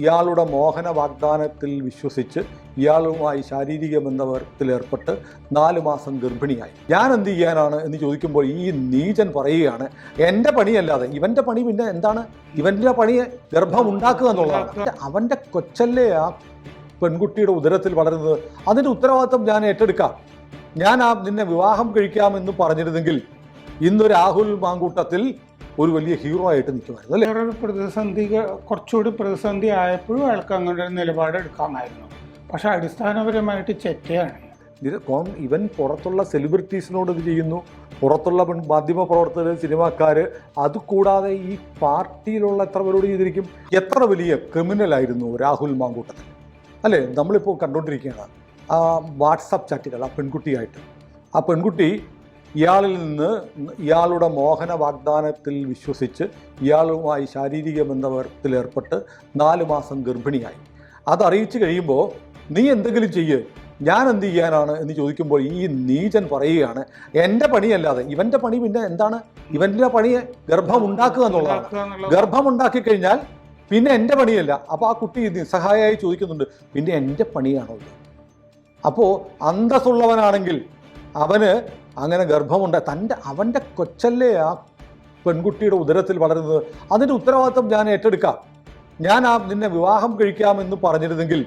ഇയാളുടെ മോഹന വാഗ്ദാനത്തിൽ വിശ്വസിച്ച് ഇയാളുമായി ശാരീരിക ബന്ധത്തിലേർപ്പെട്ട് നാല് മാസം ഗർഭിണിയായി. ഞാൻ എന്ത് ചെയ്യാനാണ് എന്ന് ചോദിക്കുമ്പോൾ ഈ നീചൻ പറയുകയാണ് എന്റെ പണിയല്ലാതെ ഇവന്റെ പണി പിന്നെ എന്താണ്? ഇവന്റെ പണി ഗർഭം ഉണ്ടാക്കുക എന്നുള്ളതാണ്. അവന്റെ കൊച്ചല്ലേ ആ പെൺകുട്ടിയുടെ ഉദരത്തിൽ വളരുന്നത്? അതിന്റെ ഉത്തരവാദിത്വം ഞാൻ ഏറ്റെടുക്കാം. ഞാൻ ആ നിന്നെ വിവാഹം കഴിക്കാമെന്ന് പറഞ്ഞിരുന്നെങ്കിൽ ഇന്ന് രാഹുൽ മാങ്കൂട്ടത്തിൽ ഒരു വലിയ ഹീറോ ആയിട്ട് നിൽക്കുമായിരുന്നു അല്ലേ? വേറൊരു പ്രതിസന്ധി കുറച്ചുകൂടി പ്രതിസന്ധി ആയപ്പോഴും അയാൾക്ക് അങ്ങനെ ഒരു നിലപാട് എടുക്കാമായിരുന്നു. പക്ഷെ അടിസ്ഥാനപരമായിട്ട് ചെറ്റയാണ് ഇത് കോം ഇവൻ പുറത്തുള്ള സെലിബ്രിറ്റീസിനോട് ഇത് ചെയ്യുന്നു? പുറത്തുള്ള മാധ്യമ പ്രവർത്തകർ സിനിമാക്കാർ അതുകൂടാതെ ഈ പാർട്ടിയിലുള്ള എത്ര പേരോട് ചെയ്തിരിക്കും? എത്ര വലിയ ക്രിമിനലായിരുന്നു രാഹുൽ മാങ്കൂട്ടത്തിൽ. അല്ലേ? നമ്മളിപ്പോൾ കണ്ടുകൊണ്ടിരിക്കുകയാണ് ആ വാട്സപ്പ് ചാറ്റുകൾ ആ പെൺകുട്ടിയായിട്ട്. ആ പെൺകുട്ടി ഇയാളിൽ നിന്ന് ഇയാളുടെ മോഹന വാഗ്ദാനത്തിൽ വിശ്വസിച്ച് ഇയാളുമായി ശാരീരിക ബന്ധത്തിലേർപ്പെട്ട് നാല് മാസം ഗർഭിണിയായി. അതറിയിച്ചു കഴിയുമ്പോൾ നീ എന്തെങ്കിലും ചെയ്യ്. ഞാൻ എന്ത് ചെയ്യാനാണ്? എന്ന് ചോദിക്കുമ്പോൾ ഈ നീചൻ പറയുകയാണ് എന്റെ പണിയല്ലാതെ. ഇവന്റെ പണി പിന്നെ എന്താണ്? ഇവന്റെ പണി ഗർഭം ഉണ്ടാക്കുക എന്നുള്ളതാണ്. ഗർഭം ഉണ്ടാക്കി കഴിഞ്ഞാൽ പിന്നെ എന്റെ പണിയല്ല. അപ്പോൾ ആ കുട്ടി നിസ്സഹായമായി ചോദിക്കുന്നുണ്ട് പിന്നെ എന്റെ പണിയാണോ അപ്പോൾ അന്തസ്സുള്ളവനാണെങ്കിൽ അവന് അങ്ങനെ ഗർഭമുണ്ട്. തന്റെ അവന്റെ കൊച്ചല്ലേ ആ പെൺകുട്ടിയുടെ ഉദരത്തിൽ വളരുന്നത്? അതിന്റെ ഉത്തരവാദിത്വം ഞാൻ ഏറ്റെടുക്കാം. ഞാൻ ആ നിന്നെ വിവാഹം കഴിക്കാമെന്ന് പറഞ്ഞിരുന്നെങ്കിൽ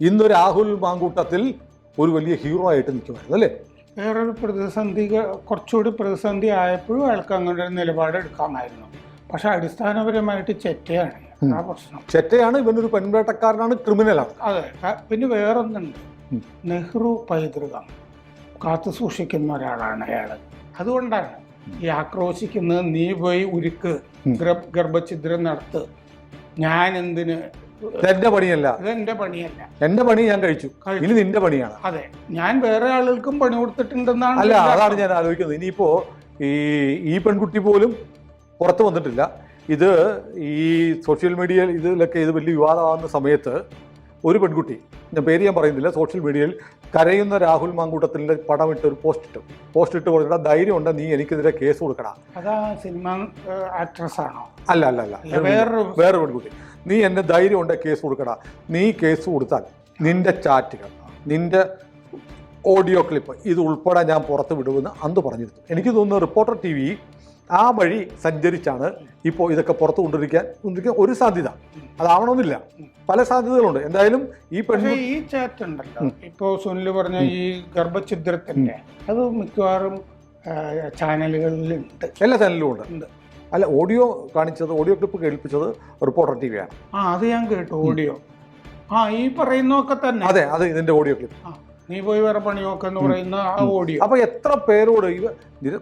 ഇന്ന് രാഹുൽ മാങ്കൂട്ടത്തിൽ ഒരു വലിയ ഹീറോ ആയിട്ട് നിൽക്കുമായിരുന്നു അല്ലേ? വേറൊരു പ്രതിസന്ധി കുറച്ചുകൂടി പ്രതിസന്ധി ആയപ്പോഴും അയാൾക്ക് അങ്ങനെ ഒരു നിലപാട് എടുക്കാമായിരുന്നു. പക്ഷെ അടിസ്ഥാനപരമായിട്ട് ചെറ്റയാണ്. ആ പ്രശ്നം. ചെറ്റയാണ് ഇവനൊരു പെൺവേട്ടക്കാരനാണ് ക്രിമിനലാണ് അതെ. പിന്നെ വേറൊന്നുണ്ട്. നെഹ്റു പൈതൃകം. കാത്തു സൂക്ഷിക്കുന്ന ഒരാളാണ് അയാൾ അതുകൊണ്ടാണ് ഈ ആക്രോശിക്കുന്നത് നീ പോയി ഉരുക്ക് ഗർഭഛിദ്രം നടത്ത്. ഞാൻ എന്തിന് എന്റെ പണിയല്ല. ഇതെന്റെ പണിയല്ല. എന്റെ പണി ഞാൻ കഴിച്ചു. ഇനി നിന്റെ പണിയാണ്. അതെ. ഞാൻ വേറെ ആളുകൾക്കും പണി കൊടുത്തിട്ടുണ്ടെന്നാണ് അല്ല അതാണ് ഞാൻ ആലോചിക്കുന്നത്. ഇനിയിപ്പോ ഈ ഈ പെൺകുട്ടി പോലും പുറത്തു വന്നിട്ടില്ല. ഇത് ഈ സോഷ്യൽ മീഡിയയിൽ ഇതിലൊക്കെ ഇത് വലിയ വിവാദമാകുന്ന സമയത്ത് ഒരു പെൺകുട്ടി ഞാൻ പേര് ഞാൻ പറയുന്നില്ല സോഷ്യൽ മീഡിയയിൽ കരയുന്ന രാഹുൽ മാങ്കൂട്ടത്തിന്റെ പടമിട്ട് ഒരു പോസ്റ്റ് ഇട്ടു. പോസ്റ്റ് ഇട്ട് കൊടുത്തിട്ട് ധൈര്യം ഉണ്ട് നീ എനിക്കെതിരെ കേസ് കൊടുക്കടാ. അതാ സിനിമ ആക്ട്രസ് ആണോ? അല്ല അല്ല അല്ല. അല്ല, വേറൊരു വേറെ പെൺകുട്ടി. നീ എന്നെ ധൈര്യം ഉണ്ട് കേസ് കൊടുക്കടാ. നീ കേസ് കൊടുത്താൽ നിന്റെ ചാറ്റുകൾ നിന്റെ ഓഡിയോ ക്ലിപ്പ് ഇത് ഉൾപ്പെടെ ഞാൻ പുറത്ത് വിടുമെന്ന് അന്ന് പറഞ്ഞിരുന്നു. എനിക്ക് തോന്നുന്നു റിപ്പോർട്ടർ ടി വി ആ വഴി സഞ്ചരിച്ചാണ് ഇപ്പോൾ ഇതൊക്കെ പുറത്തു കൊണ്ടിരിക്കാൻ കൊണ്ടിരിക്കാൻ ഒരു സാധ്യത. അതാവണമെന്നില്ല. പല സാധ്യതകളുണ്ട്. എന്തായാലും ഈ പക്ഷേ ഈ ചാറ്റ് ഉണ്ടല്ലോ ഇപ്പോൾ സുനിൽ പറഞ്ഞ ഈ ഗർഭഛിദ്രത്തിന്റെ അത് മിക്കവാറും ചാനലുകളിലുണ്ട്. എല്ലാ ചാനലിലും ഉണ്ട്. അല്ല ഓഡിയോ കാണിച്ചത് ഓഡിയോ ക്ലിപ്പ് കേൾപ്പിച്ചത് റിപ്പോർട്ടർ ടി വിയാണ് ആ അത് ഞാൻ കേട്ടു ഓഡിയോ. ആ ഈ പറയുന്നൊക്കെ തന്നെ. അതെ അത് ഇതിന്റെ ഓഡിയോ ക്ലിപ്പ്. ആ, നീ പോയി വേറെ പണിയൊക്കെ എന്ന് പറയുന്ന ആ ഓഡിയോ. അപ്പൊ എത്ര പേരോട് ഇവ ഇത്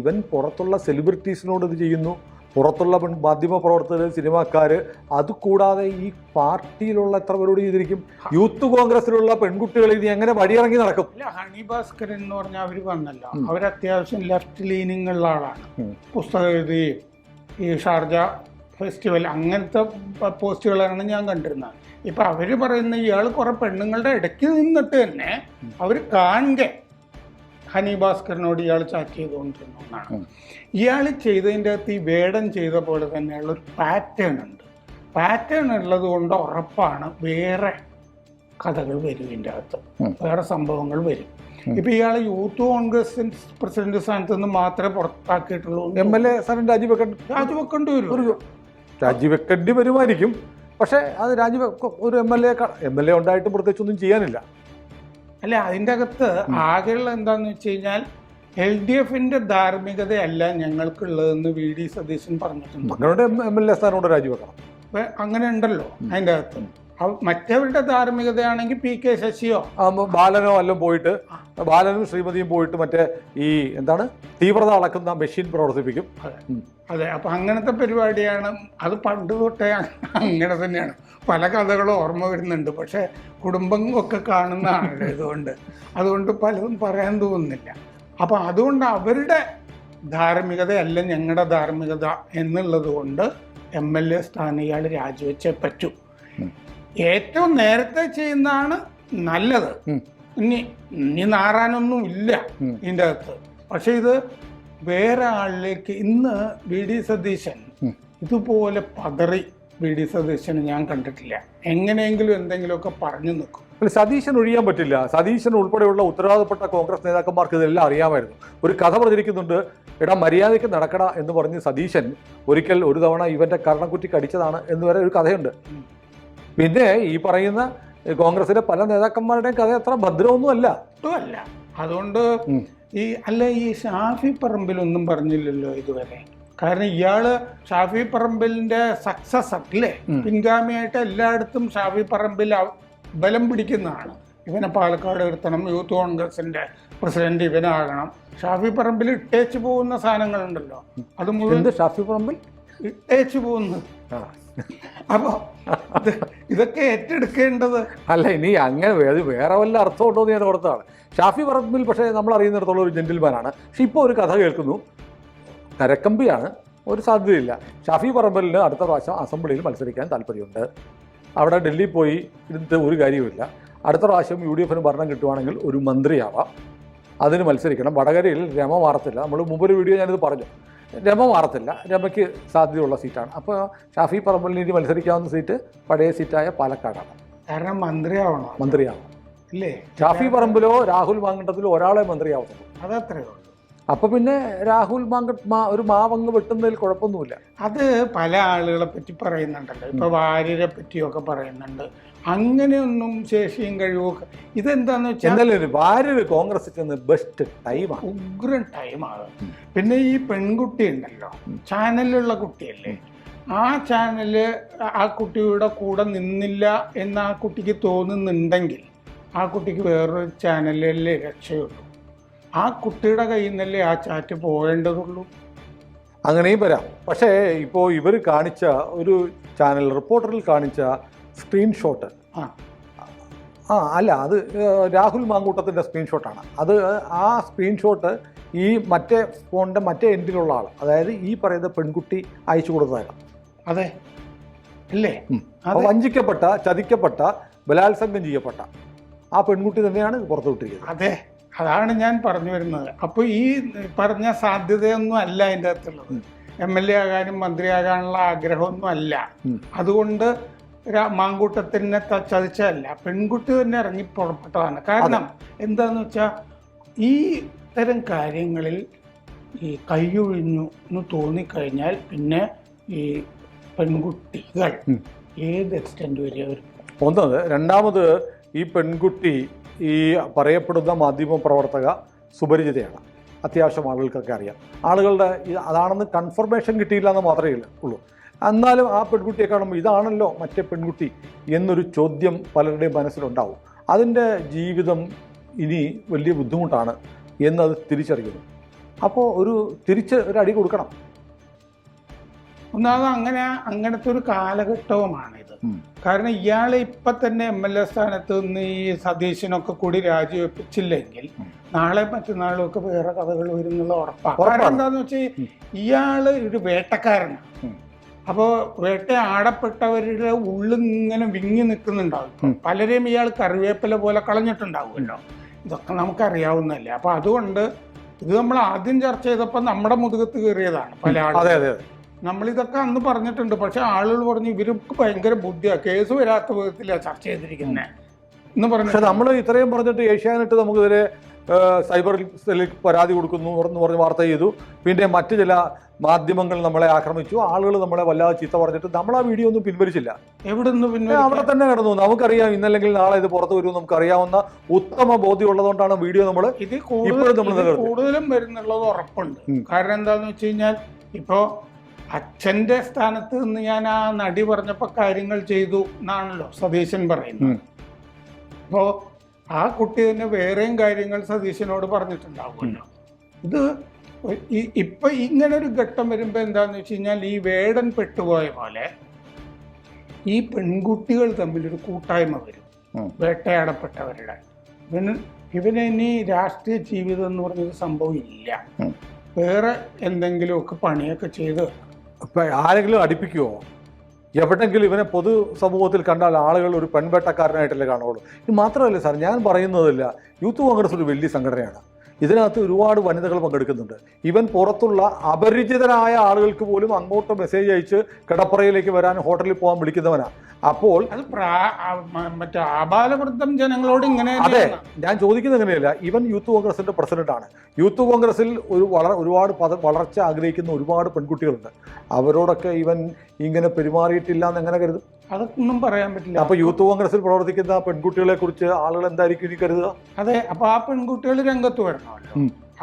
ഇവൻ പുറത്തുള്ള സെലിബ്രിറ്റീസിനോട് ഇത് ചെയ്യുന്നു. പുറത്തുള്ള മാധ്യമ പ്രവർത്തകർ സിനിമാക്കാർ അതുകൂടാതെ ഈ പാർട്ടിയിലുള്ള എത്ര പേരോട് ചെയ്തിരിക്കും? യൂത്ത് കോൺഗ്രസിലുള്ള പെൺകുട്ടികൾ ഇനി എങ്ങനെ വഴിയിറങ്ങി നടക്കും? ഇല്ല ഹണി ഭാസ്കരൻ എന്ന് പറഞ്ഞാൽ അവർ വന്നല്ലോ. അവർ അത്യാവശ്യം ലെഫ്റ്റ് ലീനിങ് ഉള്ള ആളാണ്. പുസ്തകം എഴുതി ഈ ഷാർജ ഫെസ്റ്റിവൽ അങ്ങനത്തെ പോസ്റ്റുകളാണ് ഞാൻ കണ്ടിരുന്നത്. ഇപ്പൊ അവർ പറയുന്ന ഇയാൾ കുറെ പെണ്ണുങ്ങളുടെ ഇടയ്ക്ക് നിന്നിട്ട് തന്നെ അവർ കാണുക ഹനി ഭാസ്കരനോട് ഇയാൾ ചാറ്റ് ചെയ്തുകൊണ്ടിരുന്ന ഒന്നാണ് ഇയാൾ ചെയ്തതിന്റെ അകത്ത് ഈ വേടം ചെയ്ത പോലെ തന്നെയുള്ള ഒരു പാറ്റേൺ ഉണ്ട്. പാറ്റേൺ ഉള്ളത് കൊണ്ട് ഉറപ്പാണ് വേറെ കഥകൾ വരും ഇതിന്റെ അകത്ത്. വേറെ സംഭവങ്ങൾ വരും. ഇപ്പൊ ഇയാളെ യൂത്ത് കോൺഗ്രസ് പ്രസിഡന്റ് സ്ഥാനത്ത് നിന്ന് മാത്രമേ പുറത്താക്കിയിട്ടുള്ളൂ എം എൽ എ സ്ഥാനം രാജിവെക്കേണ്ടി രാജിവെക്കേണ്ടി വരും. രാജിവെക്കേണ്ടി വരുമായിരിക്കും. പക്ഷേ അത് രാജ്യ ഒരു M L A M L A ഉണ്ടായിട്ടും പ്രത്യേകിച്ചൊന്നും ചെയ്യാനില്ല. അല്ല അതിന്റെ അകത്ത് ആകെയുള്ള എന്താന്ന് വെച്ച് കഴിഞ്ഞാൽ എൽ ഡി എഫിന്റെ ധാർമ്മികതയല്ല ഞങ്ങൾക്കുള്ളതെന്ന് വി ഡി സതീശൻ പറഞ്ഞിട്ടുണ്ട്. അങ്ങനെ എം എൽ എ സ്ഥാനം രാജിവെക്കണം അങ്ങനെ ഉണ്ടല്ലോ അതിന്റെ അകത്ത്. മറ്റവരുടെ ധാർമ്മികതയാണെങ്കിൽ പി കെ ശശിയോ? ബാലനോ എല്ലാം പോയിട്ട് ബാലനും ശ്രീമതിയും പോയിട്ട് മറ്റേ ഈ എന്താണ് തീവ്രത അളക്കുന്ന മെഷീൻ പ്രവർത്തിപ്പിക്കും. അതെ. അപ്പൊ അങ്ങനത്തെ പരിപാടിയാണ്. അത് പണ്ട് തൊട്ടേ അങ്ങനെ തന്നെയാണ്. പല കഥകളും ഓർമ്മ വരുന്നുണ്ട്. പക്ഷെ കുടുംബം ഒക്കെ കാണുന്ന ആളുകൾ ഇതുകൊണ്ട്. അതുകൊണ്ട് പലതും പറയാൻ തോന്നുന്നില്ല. അപ്പൊ അതുകൊണ്ട് അവരുടെ ധാർമ്മികതയല്ല ഞങ്ങളുടെ ധാർമ്മികത എന്നുള്ളത് കൊണ്ട് എം എൽ എ സ്ഥാനം ഇയാൾ രാജിവെച്ചേ പറ്റൂ. ഏറ്റവും നേരത്തെ ചെയ്യുന്നതാണ് നല്ലത്. ഇനി ഇനി നാറാനൊന്നും ഇല്ല. ഇതിന്റെ അകത്ത്. പക്ഷെ ഇത് വേറെ ആളിലേക്ക് ഇന്ന് വി ഡി സതീശൻ ഇതുപോലെ പതറി വി ഡി സതീശന് ഞാൻ കണ്ടിട്ടില്ല. എങ്ങനെയെങ്കിലും എന്തെങ്കിലുമൊക്കെ പറഞ്ഞു നിൽക്കും. സതീശൻ ഒഴിയാൻ പറ്റില്ല. സതീശൻ ഉൾപ്പെടെയുള്ള ഉത്തരവാദപ്പെട്ട കോൺഗ്രസ് നേതാക്കന്മാർക്ക് ഇതെല്ലാം അറിയാമായിരുന്നു. ഒരു കഥ പ്രചരിക്കുന്നുണ്ട് എടാ മര്യാദയ്ക്ക് നടക്കട എന്ന് പറഞ്ഞ് സതീശൻ ഒരിക്കൽ ഒരു തവണ ഇവന്റെ കരണക്കുറ്റി കടിച്ചതാണ് എന്ന് വരെ ഒരു കഥയുണ്ട്. പിന്നെ ഈ പറയുന്ന കോൺഗ്രസിലെ പല നേതാക്കന്മാരുടെയും കഥ അത്ര ഭദ്രമൊന്നുമല്ല. അല്ല അതുകൊണ്ട് ഈ അല്ല ഈ ഷാഫി പറമ്പിലൊന്നും പറഞ്ഞില്ലല്ലോ ഇതുവരെ. കാരണം ഇയാൾ ഷാഫി പറമ്പിലിന്റെ സക്സസ് അല്ലേ. പിൻഗാമിയായിട്ട് എല്ലായിടത്തും ഷാഫി പറമ്പിൽ ബലം പിടിക്കുന്നതാണ്. ഇവനെ പാലക്കാട് ഇരുത്തണം യൂത്ത് കോൺഗ്രസിന്റെ പ്രസിഡന്റ് ഇവനാകണം. ഷാഫി പറമ്പിൽ ഇട്ടേച്ച് പോകുന്ന സാധനങ്ങളുണ്ടല്ലോ. അത് മുഴുവൻ ഷാഫി പറമ്പിൽ? ഇട്ടേച്ച് പോകുന്നത്. അപ്പൊ ഇതൊക്കെ ഏറ്റെടുക്കേണ്ടത് അല്ല ഇനി അങ്ങനെ വേറെ വല്ല അർത്ഥമുണ്ടോ എന്ന് ഞാൻ ഓർത്താണ് ഷാഫി പറമ്പിൽ പക്ഷേ നമ്മൾ അറിയുന്നിടത്തോളം ഒരു ജെന്റിൽമാനാണ്. പക്ഷെ ഇപ്പോൾ ഒരു കഥ കേൾക്കുന്നു. കരക്കമ്പിയാണ് ഒരു സാധ്യതയില്ല. ഷാഫി പറമ്പലിന് അടുത്ത പ്രാവശ്യം അസംബ്ലിയിൽ മത്സരിക്കാൻ താല്പര്യമുണ്ട്. അവിടെ ഡൽഹി പോയി ഇരുന്നിട്ട് ഒരു കാര്യവുമില്ല. അടുത്ത പ്രാവശ്യം യു ഡി എഫിന് ഭരണം കിട്ടുവാണെങ്കിൽ ഒരു മന്ത്രിയാവാം. അതിന് മത്സരിക്കണം. വടകരയിൽ രമ മാറത്തില്ല. നമ്മൾ മുമ്പൊരു വീഡിയോ ഞാനിത് പറഞ്ഞു. രമ മാറത്തില്ല. രമയ്ക്ക് സാധ്യതയുള്ള സീറ്റാണ്. അപ്പോൾ ഷാഫി പറമ്പലിന് മത്സരിക്കാവുന്ന സീറ്റ് പഴയ സീറ്റായ പാലക്കാടാണ്. കാരണം മന്ത്രിയാവണം. മന്ത്രിയാവണം. അല്ലേ ഷാഫി പറമ്പിലോ രാഹുൽ മാങ്കണ്ടത്തിലോ ഒരാളെ മന്ത്രിയാവുന്നുള്ളൂ അതത്രേ ഉള്ളൂ. അപ്പൊ പിന്നെ രാഹുൽ മാങ്ക മാ- ഒരു മാവങ്ങ് വെട്ടുന്നതിൽ കുഴപ്പമൊന്നുമില്ല. അത് പല ആളുകളെ പറ്റി പറയുന്നുണ്ടല്ലോ. ഇപ്പൊ വാര്യരെ പറ്റിയൊക്കെ പറയുന്നുണ്ട്. അങ്ങനെയൊന്നും ശേഷിയും കഴിവോ ഇതെന്താന്ന് വെച്ചാൽ എന്നാലും ഭാര്യ കോൺഗ്രസ് ചെന്ന് ബെസ്റ്റ് ടൈമാണ് ഉഗ്രൻ ടൈമാണ് പിന്നെ ഈ പെൺകുട്ടി ഉണ്ടല്ലോ ചാനലിലുള്ള കുട്ടിയല്ലേ. ആ ചാനൽ ആ കുട്ടിയുടെ കൂടെ നിന്നില്ല എന്ന് ആ കുട്ടിക്ക് തോന്നുന്നുണ്ടെങ്കിൽ ആ കുട്ടിക്ക് വേറൊരു ചാനലല്ലേ രക്ഷയുള്ളൂ. ആ കുട്ടിയുടെ കയ്യിൽ നിന്നല്ലേ ആ ചാറ്റ് പോകേണ്ടതുള്ളൂ. അങ്ങനെയും വരാം. പക്ഷേ ഇപ്പോൾ ഇവർ കാണിച്ച ഒരു ചാനൽ റിപ്പോർട്ടറിൽ കാണിച്ച സ്ക്രീൻഷോട്ട്. ആ. ആ അല്ല അത് രാഹുൽ മാങ്കൂട്ടത്തിന്റെ സ്ക്രീൻഷോട്ടാണ്. അത് ആ സ്ക്രീൻഷോട്ട് ഈ മറ്റേ ഫോണിന്റെ മറ്റേ എൻഡിലുള്ള ആൾ അതായത് ഈ പറയുന്ന പെൺകുട്ടി അയച്ചു കൊടുത്തതാണ്. അതെ. അല്ലേ അപ്പോൾ വഞ്ചിക്കപ്പെട്ട ചതിക്കപ്പെട്ട ബലാത്സംഗം ചെയ്യപ്പെട്ട ആ പെൺകുട്ടി തന്നെയാണ് പുറത്തു പുറത്തുവിട്ടിരിക്കുന്നത് അതെ. അതാണ് ഞാൻ പറഞ്ഞു വരുന്നത്. അപ്പോൾ ഈ പറഞ്ഞ സാധ്യതയൊന്നും അല്ല അതിന്റെ അകത്തുള്ളത്. എം എൽ എ ആകാനും മന്ത്രിയാകാനുള്ള ആഗ്രഹമൊന്നും അല്ല. അതുകൊണ്ട് മാങ്കൂട്ടത്തിനെ ചതിച്ചതല്ല പെൺകുട്ടി തന്നെ ഇറങ്ങി പുറപ്പെട്ടതാണ്. കാരണം എന്താന്ന് വെച്ചാൽ ഈ ഇത്തരം കാര്യങ്ങളിൽ ഈ കൈയൊഴിഞ്ഞു എന്ന് തോന്നിക്കഴിഞ്ഞാൽ പിന്നെ ഈ പെൺകുട്ടികൾ ഏത് എക്സ്റ്റെൻഡ് വരെ അവർ ഒന്നത് രണ്ടാമത് ഈ പെൺകുട്ടി ഈ പറയപ്പെടുന്ന മാധ്യമ പ്രവർത്തക സുപരിചിതയാണ്. അത്യാവശ്യം ആളുകൾക്കൊക്കെ അറിയാം. ആളുകളുടെ അതാണെന്ന് കൺഫർമേഷൻ കിട്ടിയില്ല എന്ന് മാത്രമേ ഉള്ളൂ. എന്നാലും ആ പെൺകുട്ടിയെ കാണുമ്പോൾ ഇതാണല്ലോ മറ്റേ പെൺകുട്ടി എന്നൊരു ചോദ്യം പലരുടെയും മനസ്സിലുണ്ടാവും. അതിന്റെ ജീവിതം ഇനി വലിയ ബുദ്ധിമുട്ടാണ് എന്നത് തിരിച്ചറിയുന്നു. അപ്പോൾ ഒരു തിരിച്ച് ഒരു അടി കൊടുക്കണം. ഒന്നാമത് അങ്ങനെ അങ്ങനത്തെ ഒരു കാലഘട്ടവുമാണിത്. ഇത് കാരണം ഇയാളെ ഇപ്പൊ തന്നെ എം എൽ എ സ്ഥാനത്ത് നിന്ന് ഈ സതീശനൊക്കെ കൂടി രാജിവെപ്പിച്ചില്ലെങ്കിൽ നാളെ മറ്റന്നാളും ഒക്കെ വേറെ കഥകൾ വരുന്നുള്ള ഉറപ്പാണ്. ഉറപ്പാണ്. കാരണം എന്താന്ന് വെച്ചാൽ ഇയാൾ ഒരു വേട്ടക്കാരനാണ്. അപ്പോൾ വേട്ടയാടപ്പെട്ടവരുടെ ഉള്ളിൽ ഇങ്ങനെ വിങ്ങി നിൽക്കുന്നുണ്ടാവും. പലരെയും ഇയാൾ കറിവേപ്പില പോലെ കളഞ്ഞിട്ടുണ്ടാവുമല്ലോ. ഇതൊക്കെ നമുക്കറിയാവുന്നതല്ലേ. അപ്പൊ അതുകൊണ്ട് ഇത് നമ്മൾ ആദ്യം ചർച്ച ചെയ്തപ്പോൾ നമ്മുടെ മുതുകത്ത് കയറിയതാണ് പല അതെ നമ്മളിതൊക്കെ അന്ന് പറഞ്ഞിട്ടുണ്ട്. പക്ഷെ ആളുകൾ പറഞ്ഞു ഇവർക്ക് ഭയങ്കര ബുദ്ധിയാ. കേസ് വരാത്ത വിധത്തിലാണ് ചർച്ച ചെയ്തിരിക്കുന്നത് എന്ന് പറഞ്ഞു പക്ഷെ നമ്മൾ ഇത്രയും പറഞ്ഞിട്ട് ഏഷ്യാനെറ്റ് നമുക്കിതിരെ സൈബർ സെല്ലിൽ പരാതി കൊടുക്കുന്നു എന്ന് പറഞ്ഞ് വാർത്ത ചെയ്തു. പിന്നെ മറ്റു ചില മാധ്യമങ്ങൾ നമ്മളെ ആക്രമിച്ചു. ആളുകൾ നമ്മളെ വല്ലാതെ ചീത്ത പറഞ്ഞിട്ട് നമ്മൾ ആ വീഡിയോ ഒന്നും പിൻവലിച്ചില്ല. എവിടെ നിന്ന് അവിടെ തന്നെ കിടന്നു. നമുക്കറിയാം ഇന്നല്ലെങ്കിൽ നാളെ ഇത് പുറത്തു വരും നമുക്കറിയാവുന്ന ഉത്തമ ബോധ്യം ഉള്ളതുകൊണ്ടാണ് വീഡിയോ നമ്മൾ ഇത് കൂടുതലും വരുന്നുള്ളത് ഉറപ്പുണ്ട്. കാരണം എന്താന്ന് വെച്ച് കഴിഞ്ഞാൽ ഇപ്പോ അച്ഛന്റെ സ്ഥാനത്ത് നിന്ന് ഞാൻ ആ നടി പറഞ്ഞപ്പോ കാര്യങ്ങൾ ചെയ്തു എന്നാണല്ലോ സതീശൻ പറയുന്നത്. ഉം. ആ കുട്ടി തന്നെ വേറെയും കാര്യങ്ങൾ സതീശനോട് പറഞ്ഞിട്ടുണ്ടാവുമല്ലോ. ഇത് ഈ- ഇപ്പൊ ഇങ്ങനെ ഒരു ഘട്ടം വരുമ്പോ എന്താന്ന് വെച്ച് കഴിഞ്ഞാൽ ഈ വേടൻ പെട്ടുപോയ പോലെ ഈ പെൺകുട്ടികൾ തമ്മിലൊരു കൂട്ടായ്മ വരും. വേട്ടയാടപ്പെട്ടവരുടെ. ഇവന് ഇവന് ഇനി രാഷ്ട്രീയ ജീവിതം എന്ന് പറഞ്ഞൊരു സംഭവം ഇല്ല. വേറെ എന്തെങ്കിലുമൊക്കെ പണിയൊക്കെ ചെയ്ത് ഇപ്പൊ ആരെങ്കിലും അടുപ്പിക്കുമോ എവിടെങ്കിലും ഇവനെ പൊതു സമൂഹത്തിൽ കണ്ടാൽ ആളുകൾ ഒരു പെൺവേട്ടക്കാരനായിട്ടല്ലേ കാണുള്ളൂ ഇത് മാത്രമല്ല സാർ ഞാൻ പറയുന്നതല്ല യൂത്ത് കോൺഗ്രസ് ഒരു വലിയ സംഘടനയാണ്. ഇതിനകത്ത് ഒരുപാട് വനിതകൾ പങ്കെടുക്കുന്നുണ്ട്. ഇവൻ പുറത്തുള്ള അപരിചിതരായ ആളുകൾക്ക് പോലും അങ്ങോട്ട് മെസ്സേജ് അയച്ച് കിടപ്പറയിലേക്ക് വരാൻ ഹോട്ടലിൽ പോകാൻ വിളിക്കുന്നവനാ. അപ്പോൾ മറ്റേ ആബാലവൃദ്ധം ജനങ്ങളോട് ഇങ്ങനെ അതെ ഞാൻ ചോദിക്കുന്നത് അങ്ങനെയല്ല ഇവൻ യൂത്ത് കോൺഗ്രസിന്റെ ആണ്. യൂത്ത് കോൺഗ്രസിൽ ഒരു വളരെ ഒരുപാട് വളർച്ച ആഗ്രഹിക്കുന്ന ഒരുപാട് പെൺകുട്ടികളുണ്ട്. അവരോടൊക്കെ ഇവൻ ഇങ്ങനെ പെരുമാറിയിട്ടില്ല എന്ന് എങ്ങനെ കരുതും? അതൊന്നും പറയാൻ പറ്റില്ല. അപ്പൊ യൂത്ത് കോൺഗ്രസിൽ പ്രവർത്തിക്കുന്ന പെൺകുട്ടികളെ കുറിച്ച് ആളുകൾ എന്തായിരിക്കും ഇനി കരുതുക? അതെ അപ്പൊ ആ പെൺകുട്ടികൾ രംഗത്ത് വരണമല്ലോ.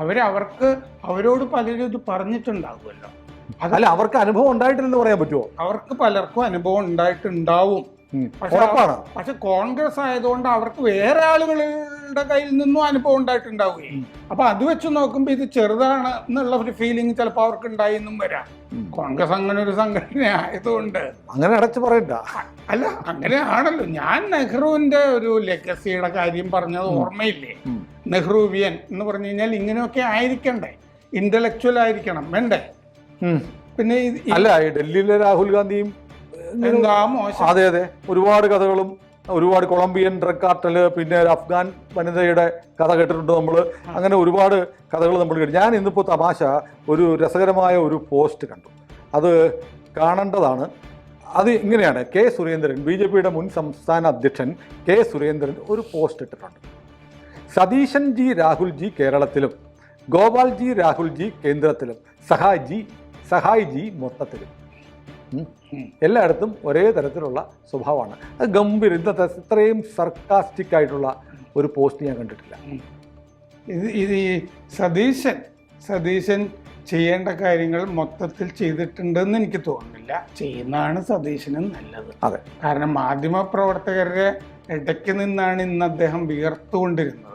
അവരവർക്ക് അവരോട് പലരും ഇത് പറഞ്ഞിട്ടുണ്ടാവുമല്ലോ. അത് അല്ല അവർക്ക് അനുഭവം ഉണ്ടായിട്ടില്ലെന്ന് പറയാൻ പറ്റുമോ? അവർക്ക് പലർക്കും അനുഭവം ഉണ്ടായിട്ടുണ്ടാവും. ഉറപ്പാണ്. പക്ഷെ കോൺഗ്രസ് ആയതുകൊണ്ട് അവർക്ക് വേറെ ആളുകളുടെ കയ്യിൽ നിന്നും അനുഭവം ഉണ്ടായിട്ടുണ്ടാവുകയും. അപ്പൊ അത് വെച്ച് നോക്കുമ്പോൾ ഇത് ചെറുതാണ് എന്നുള്ള ഒരു ഫീലിംഗ് ചിലപ്പോൾ അവർക്ക് ഉണ്ടായെന്നും വരാം. ഉം. കോൺഗ്രസ് അങ്ങനെ ഒരു സംഘടന ആയതുകൊണ്ട്. അങ്ങനെ അടച്ചു പറയണ്ട. അല്ല അങ്ങനെയാണല്ലോ ഞാൻ നെഹ്റുവിന്റെ ഒരു ലെഗസിയുടെ കാര്യം പറഞ്ഞത് ഓർമ്മയില്ലേ? നെഹ്റുവിയൻ എന്ന് പറഞ്ഞു കഴിഞ്ഞാൽ ഇങ്ങനെയൊക്കെ ആയിരിക്കണ്ടേ? ഇന്റലക്ച്വൽ ആയിരിക്കണം. വേണ്ടേ. പിന്നെ അല്ല ഡൽഹിയിലെ രാഹുൽ ഗാന്ധിയും അതെ അതെ. ഒരുപാട് കഥകളും ഒരുപാട് കൊളംബിയൻ ഡ്രഗ് കാർട്ടൽ പിന്നെ അഫ്ഗാൻ വനിതയുടെ കഥ കേട്ടിട്ടുണ്ട് നമ്മൾ അങ്ങനെ ഒരുപാട് കഥകൾ നമ്മൾ കേട്ടു. ഞാൻ ഇന്നിപ്പോൾ തമാശ ഒരു രസകരമായ ഒരു പോസ്റ്റ് കണ്ടു. അത് കാണേണ്ടതാണ്. അത് ഇങ്ങനെയാണ്. കെ സുരേന്ദ്രൻ ബി ജെ പിയുടെ മുൻ സംസ്ഥാന അധ്യക്ഷൻ കെ സുരേന്ദ്രൻ ഒരു പോസ്റ്റ് ഇട്ടിട്ടുണ്ട്. സതീശൻ ജി രാഹുൽ ജി കേരളത്തിലും ഗോപാൽ ജി രാഹുൽ ജി കേന്ദ്രത്തിലും സഹായ് ജി സഹായ് ജി മൊത്തത്തിലും. ഉം. ഉം. എല്ലായിടത്തും ഒരേ തരത്തിലുള്ള സ്വഭാവമാണ്. അത് ഗംഭീര. ഇന്നത്തെ ഇത്രയും സർക്കാസ്റ്റിക് ആയിട്ടുള്ള ഒരു പോസ്റ്റ് ഞാൻ കണ്ടിട്ടില്ല. ഇത് ഇത് ഈ സതീശൻ സതീശൻ ചെയ്യേണ്ട കാര്യങ്ങൾ മൊത്തത്തിൽ ചെയ്തിട്ടുണ്ടെന്ന് എനിക്ക് തോന്നുന്നില്ല. ചെയ്യുന്നതാണ് സതീശന് നല്ലത്. അതെ. കാരണം മാധ്യമ പ്രവർത്തകരുടെ ഇടയ്ക്ക് നിന്നാണ് ഇന്ന് അദ്ദേഹം വിയർത്തുകൊണ്ടിരുന്നത്.